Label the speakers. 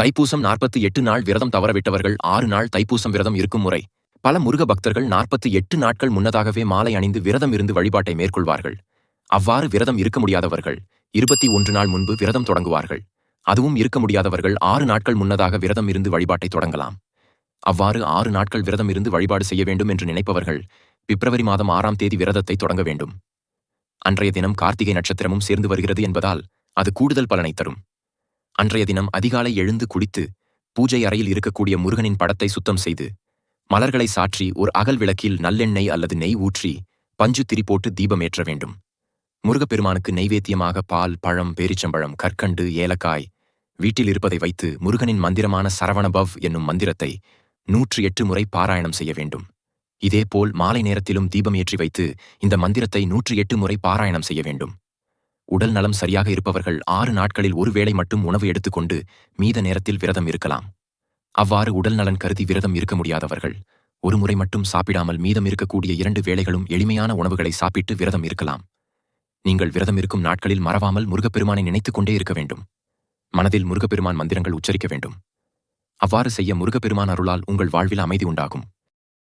Speaker 1: தைப்பூசம் நாற்பத்தி எட்டு நாள் விரதம் தவறவிட்டவர்கள் ஆறு நாள் தைப்பூசம் விரதம் இருக்கும் முறை. பல முருக பக்தர்கள் நாற்பத்தி எட்டு நாட்கள் முன்னதாகவே மாலை அணிந்து விரதம் இருந்து வழிபாட்டை மேற்கொள்வார்கள். அவ்வாறு விரதம் இருக்க முடியாதவர்கள் இருபத்தி ஒன்று நாள் முன்பு விரதம் தொடங்குவார்கள். அதுவும் இருக்க முடியாதவர்கள் ஆறு நாட்கள் முன்னதாக விரதம் இருந்து வழிபாட்டை தொடங்கலாம். அவ்வாறு ஆறு நாட்கள் விரதம் இருந்து வழிபாடு செய்ய வேண்டும் என்று நினைப்பவர்கள் பிப்ரவரி மாதம் ஆறாம் தேதி விரதத்தை தொடங்க வேண்டும். அன்றைய தினம் கார்த்திகை நட்சத்திரமும் சேர்ந்து வருகிறது என்பதால் அது கூடுதல் பலனை தரும். அன்றைய தினம் அதிகாலை எழுந்து குளித்து பூஜை அறையில் இருக்கக்கூடிய முருகனின் படத்தை சுத்தம் செய்து மலர்களை சாற்றி ஒரு அகல் விளக்கில் நல்லெண்ணெய் அல்லது நெய் ஊற்றி பஞ்சு திரி போட்டு தீபமேற்ற வேண்டும். முருகப்பெருமானுக்கு நைவேத்தியமாக பால் பழம் பேரிச்சம்பழம் கற்கண்டு ஏலக்காய் வீட்டில் இருப்பதை வைத்து முருகனின் மந்திரமான சரவணபவ் என்னும் மந்திரத்தை நூற்றி எட்டு முறை பாராயணம் செய்ய வேண்டும். இதேபோல் மாலை நேரத்திலும் தீபம் ஏற்றி வைத்து இந்த மந்திரத்தை நூற்றி எட்டு முறை பாராயணம் செய்ய வேண்டும். உடல் நலம் சரியாக இருப்பவர்கள் ஆறு நாட்களில் ஒருவேளை மட்டும் உணவு எடுத்துக்கொண்டு மீத நேரத்தில் விரதம் இருக்கலாம். அவ்வாறு உடல் நலன் கருதி விரதம் இருக்க முடியாதவர்கள் ஒரு முறை மட்டும் சாப்பிடாமல் மீதம் இருக்கக்கூடிய இரண்டு வேளைகளும் எளிமையான உணவுகளை சாப்பிட்டு விரதம் இருக்கலாம். நீங்கள் விரதம் இருக்கும் நாட்களில் மறவாமல் முருகப்பெருமானை நினைத்துக் கொண்டே இருக்க வேண்டும். மனதில் முருகப்பெருமான் மந்திரங்கள் உச்சரிக்க வேண்டும். அவ்வாறு செய்ய முருகப்பெருமான் அருளால் உங்கள் வாழ்வில் அமைதி உண்டாகும்.